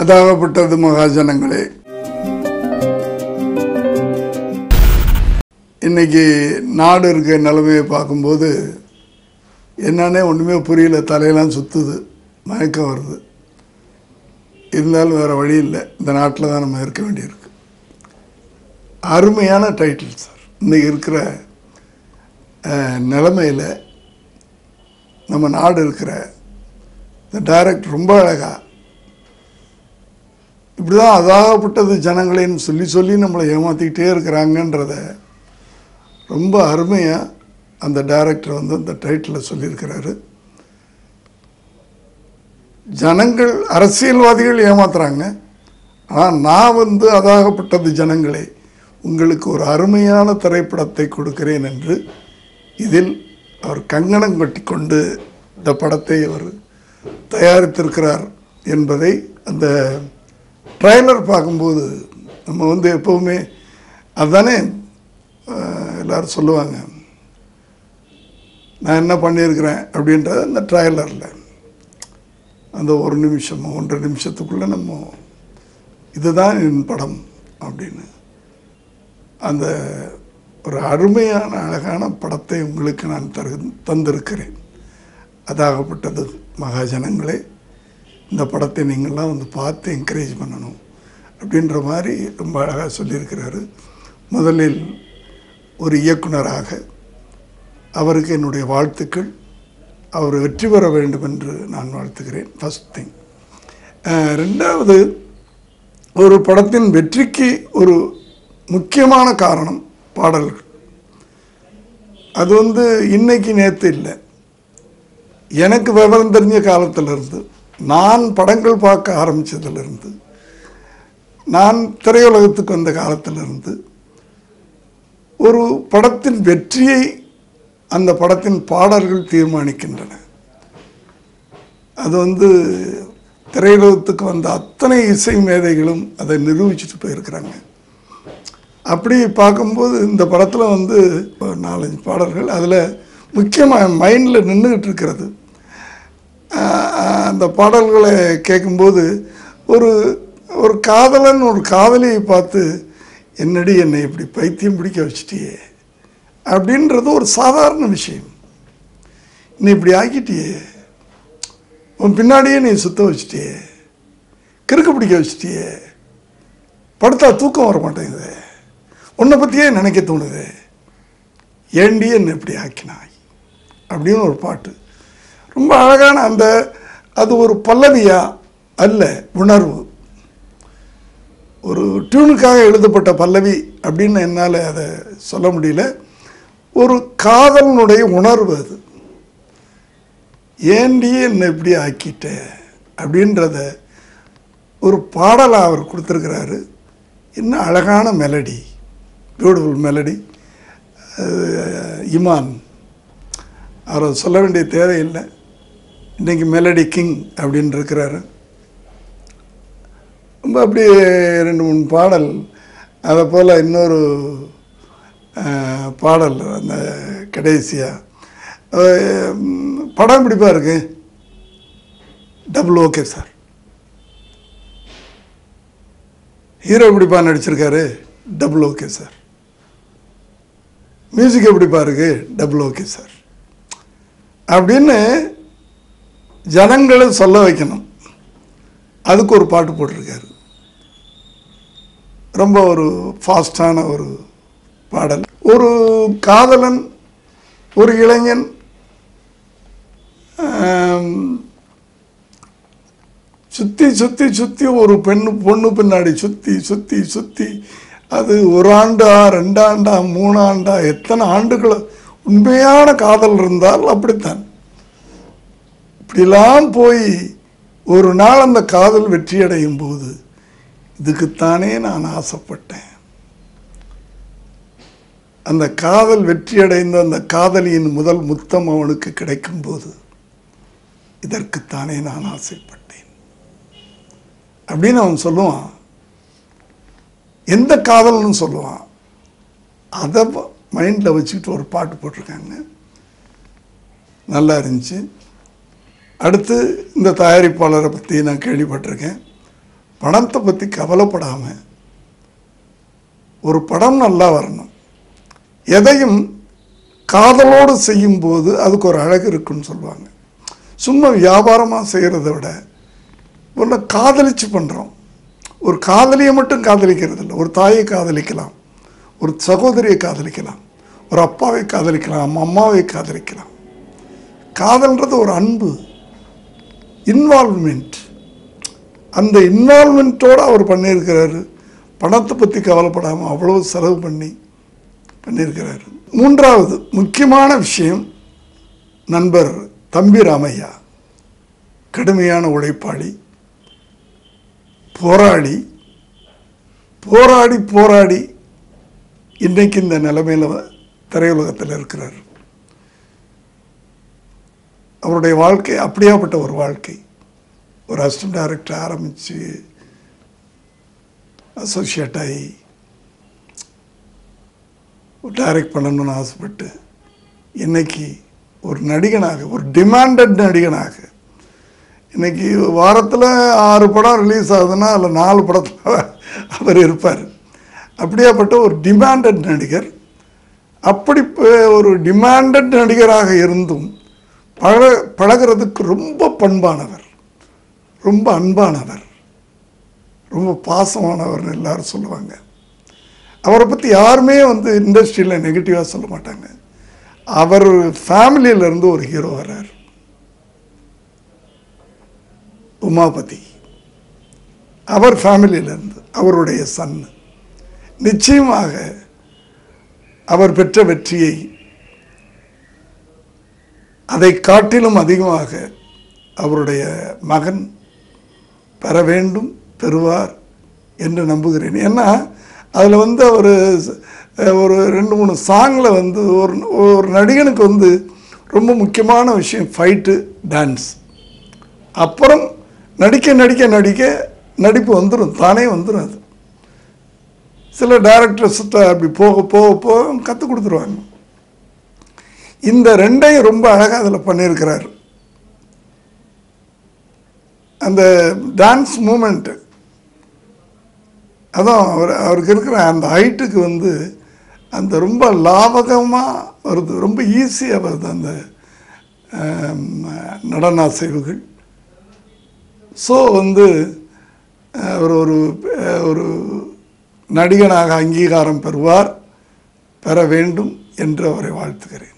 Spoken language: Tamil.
அதாகப்பட்டது மகாஜனங்களே. இன்னைக்கு நாடு இருக்க நிலைமையை பார்க்கும்போது என்னன்னே ஒன்றுமே புரியல. தலையெல்லாம் சுற்றுது மயக்கம் வருது. இருந்தாலும் வேறு வழி இல்லை. இந்த நாட்டில் தான் நம்ம இருக்க வேண்டியிருக்கு. அருமையான டைட்டில் சார் இன்னைக்கு இருக்கிற நிலமையில் நம்ம நாடு இருக்கிற இந்த டைரக்ட் ரொம்ப அழகாக இப்படி தான் அதாகப்பட்டது ஜனங்களேன்னு சொல்லி சொல்லி நம்மளை ஏமாற்றிக்கிட்டே இருக்கிறாங்கன்றத ரொம்ப அருமையாக அந்த டைரக்டர் வந்து அந்த டைட்டிலில் சொல்லியிருக்கிறாரு. ஜனங்கள் அரசியல்வாதிகள் ஏமாத்துறாங்க. ஆனால் நான் வந்து அதாகப்பட்டது ஜனங்களே உங்களுக்கு ஒரு அருமையான திரைப்படத்தை கொடுக்கிறேன் என்று இதில் அவர் கங்கணம் கட்டி கொண்டு இந்த படத்தை அவர் தயாரித்திருக்கிறார் என்பதை அந்த ட்ரைலர் பார்க்கும்போது நம்ம வந்து எப்போவுமே அதுதானே எல்லோரும் சொல்லுவாங்க. நான் என்ன பண்ணியிருக்கிறேன் அப்படின்றது அந்த ட்ரைலரில் அந்த ஒரு நிமிஷம் ஒன்றரை நிமிஷத்துக்குள்ளே நம்ம இதுதான் என் படம் அப்படின்னு. அந்த ஒரு அருமையான அழகான படத்தை உங்களுக்கு நான் தரு தந்திருக்கிறேன். அதாகப்பட்டது மகாஜனங்களே. இந்த படத்தை நீங்கள்லாம் வந்து பார்த்து என்கரேஜ் பண்ணணும் அப்படின்ற மாதிரி ரொம்ப அழகாக சொல்லியிருக்கிறாரு. முதலில் ஒரு இயக்குனராக அவருக்கு என்னுடைய வாழ்த்துக்கள். அவர் வெற்றி பெற வேண்டும் என்று நான் வாழ்த்துகிறேன். ஃபஸ்ட் திங் ரெண்டாவது ஒரு படத்தின் வெற்றிக்கு ஒரு முக்கியமான காரணம் பாடல்கள். அது வந்து இன்னைக்கு நேற்று இல்லை. எனக்கு விவரம் தெரிஞ்ச காலத்திலிருந்து நான் படங்கள் பார்க்க ஆரம்பித்ததுலேருந்து நான் திரையுலகத்துக்கு வந்த காலத்திலிருந்து ஒரு படத்தின் வெற்றியை அந்த படத்தின் பாடல்கள் தீர்மானிக்கின்றன. அது வந்து திரையுலகத்துக்கு வந்த அத்தனை இசை மேதைகளும் அதை நிரூபிச்சுட்டு போயிருக்கிறாங்க. அப்படி பார்க்கும்போது இந்த படத்தில் வந்து நாலஞ்சு பாடல்கள் அதில் முக்கியமாக மைண்டில் நின்றுக்கிட்டு இருக்கிறது. அந்த பாடல்களை கேட்கும்போது ஒரு ஒரு காதலன் ஒரு காதலியை பார்த்து என்னடி என்னை இப்படி பைத்தியம் பிடிக்க வச்சிட்டியே? அப்படின்றது ஒரு சாதாரண விஷயம். நீ இப்படி ஆக்கிட்டியே? உன் பின்னாடியே நீ சுத்த வச்சிட்டியே? கிறுக்கு பிடிக்க வச்சிட்டியே? படுத்தா தூக்கம் வர மாட்டேங்குது? உன்னை பற்றியே நினைக்க தோணுது? ஏண்டி என்னை இப்படி ஆக்கினாய்? அப்படின்னு ஒரு பாட்டு. ரொம்ப அழகான அந்த அது ஒரு பல்லவியா அல்ல உணர்வு. ஒரு டியூனுக்காக எழுதப்பட்ட பல்லவி அப்படின்னு என்னால் அதை சொல்ல முடியல. ஒரு காதலனுடைய உணர்வு அது. ஏண்டி என்னை இப்படி ஆக்கிட்ட? அப்படின்றத ஒரு பாடலாக அவர் கொடுத்துருக்கிறாரு. என்ன அழகான மெலடி பியூட்டிஃபுல் மெலடி இமான். அவரை சொல்ல வேண்டிய தேவையில்லை. இன்றைக்கி மெலடி கிங் அப்படின்னு இருக்கிறாரு. ரொம்ப அப்படியே ரெண்டு மூணு பாடல். அதை போல் இன்னொரு பாடல் அந்த கடைசியாக படம் பிடிப்பாக இருக்கு டபுள் ஓகே சார் ஹீரோ எப்படிப்பா நடிச்சிருக்காரு? டபுள் ஓகே சார் மியூசிக் எப்படிப்பா இருக்குது டபுள் ஓகே சார் அப்படின்னு ஜனங்களை சொல்ல வைக்கணும். அதுக்கு ஒரு பாட்டு போட்டிருக்காரு. ரொம்ப ஒரு ஃபாஸ்டான ஒரு பாடல். ஒரு காதலன் ஒரு இளைஞன் ஆம், சுற்றி சுற்றி சுற்றி ஒரு பெண்ணு பொண்ணு பின்னாடி சுற்றி சுற்றி சுற்றி அது ஒரு ஆண்டா ரெண்டாண்டா மூணாண்டா எத்தனை ஆண்டுகள் உண்மையான காதல் இருந்தால் அப்படித்தான். இப்படிலாம் போய் ஒரு நாள் அந்த காதல் வெற்றியடையும் போது இதுக்குத்தானே நான் ஆசைப்பட்டேன். அந்த காதல் வெற்றியடைந்த அந்த காதலியின் முதல் முத்தம் அவனுக்கு கிடைக்கும்போது இதற்குத்தானே நான் ஆசைப்பட்டேன். அப்படின்னு அவன் சொல்லுவான். எந்த காதல்னு சொல்லுவான். அதை மைண்டில் வச்சுக்கிட்டு ஒரு பாட்டு போட்டிருக்காங்க. நல்லா இருந்துச்சு. அடுத்து இந்த தயாரிப்பாளரை பற்றி நான் கேள்விப்பட்டிருக்கேன். பணத்தை பற்றி கவலைப்படாமல் ஒரு படம் நல்லா வரணும். எதையும் காதலோடு செய்யும்போது அதுக்கு ஒரு அழகு இருக்குன்னு சொல்லுவாங்க. சும்மா வியாபாரமாக செய்கிறத விட ஒன்று காதலிச்சு பண்ணுறோம் ஒரு காதலியை மட்டும் காதலிக்கிறது இல்லை. ஒரு தாயை காதலிக்கலாம். ஒரு சகோதரியை காதலிக்கலாம். ஒரு அப்பாவை காதலிக்கலாம். அம்மாவை காதலிக்கலாம். காதல்ன்றது ஒரு அன்பு. இன்வால்வ்மெண்ட் அந்த இன்வால்மெண்ட்டோடு அவர் பண்ணியிருக்கிறாரு. பணத்தை பற்றி கவலைப்படாமல் அவ்வளோ செலவு பண்ணி பண்ணியிருக்கிறாரு. மூன்றாவது முக்கியமான விஷயம் நண்பர் தம்பி ராமையா. கடுமையான உழைப்பாளி போராடி போராடி போராடி இன்றைக்கு இந்த நிலைமையில் திரையுலகத்தில் இருக்கிறார். அவருடைய வாழ்க்கை அப்படியாப்பட்ட ஒரு வாழ்க்கை. ஒரு அசிஸ்டன்ட் டைரக்டர் ஆரம்பித்து அசோசியேட் ஆகி டைரக்ட் பண்ணணும்னு ஆசைப்பட்டு இன்னைக்கு ஒரு நடிகனாக ஒரு டிமாண்டட் நடிகனாக இன்னைக்கு வாரத்தில் ஆறு படம் ரிலீஸ் ஆகுதுன்னா அதில் நாலு படத்தில் அவர் இருப்பார். அப்படியாப்பட்ட ஒரு டிமாண்டட் நடிகர் அப்படி ஒரு டிமாண்டட் நடிகராக இருந்தும் பழ பழகிறதுக்கு ரொம்ப பண்பானவர். ரொம்ப அன்பானவர். ரொம்ப பாசமானவர்னு எல்லாரும் சொல்லுவாங்க. அவரை பற்றி யாருமே வந்து இண்டஸ்ட்ரியில் நெகட்டிவாக சொல்ல மாட்டாங்க. அவர் ஃபேமிலியிலேருந்து ஒரு ஹீரோ வர்றார். உமாபதி. அவர் ஃபேமிலியிலேருந்து அவருடைய சன். நிச்சயமாக அவர் பெற்ற வெற்றியை அதை காட்டிலும் அதிகமாக அவருடைய மகன் பெற வேண்டும் பெறுவார் என்று நம்புகிறேன். ஏன்னா அதில் வந்து அவர் ஒரு ரெண்டு மூணு சாங்கில் வந்து ஒரு ஒரு நடிகனுக்கு வந்து ரொம்ப முக்கியமான விஷயம் ஃபைட்டு டான்ஸ் அப்புறம் நடிக்க நடிக்க நடிக்க நடிப்பு வந்துடும் தானே வந்துடும் அது. சில டேரக்டர்ஸ்கிட்ட அப்படி போக போக போக கற்றுக் கொடுத்துருவாங்க. இந்த ரெண்டையும் ரொம்ப அழகாக அதில் பண்ணியிருக்கிறார். அந்த டான்ஸ் மூமெண்ட்டு அதான் அவர் அவருக்கு இருக்கிற அந்த ஹைட்டுக்கு வந்து அந்த ரொம்ப லாபகமாக வருது ரொம்ப ஈஸியாக வருது அந்த நடன அசைவுகள் ஸோ வந்து அவர் ஒரு ஒரு நடிகனாக அங்கீகாரம் பெறுவார் பெற வேண்டும் என்று அவரை வாழ்த்துகிறேன்.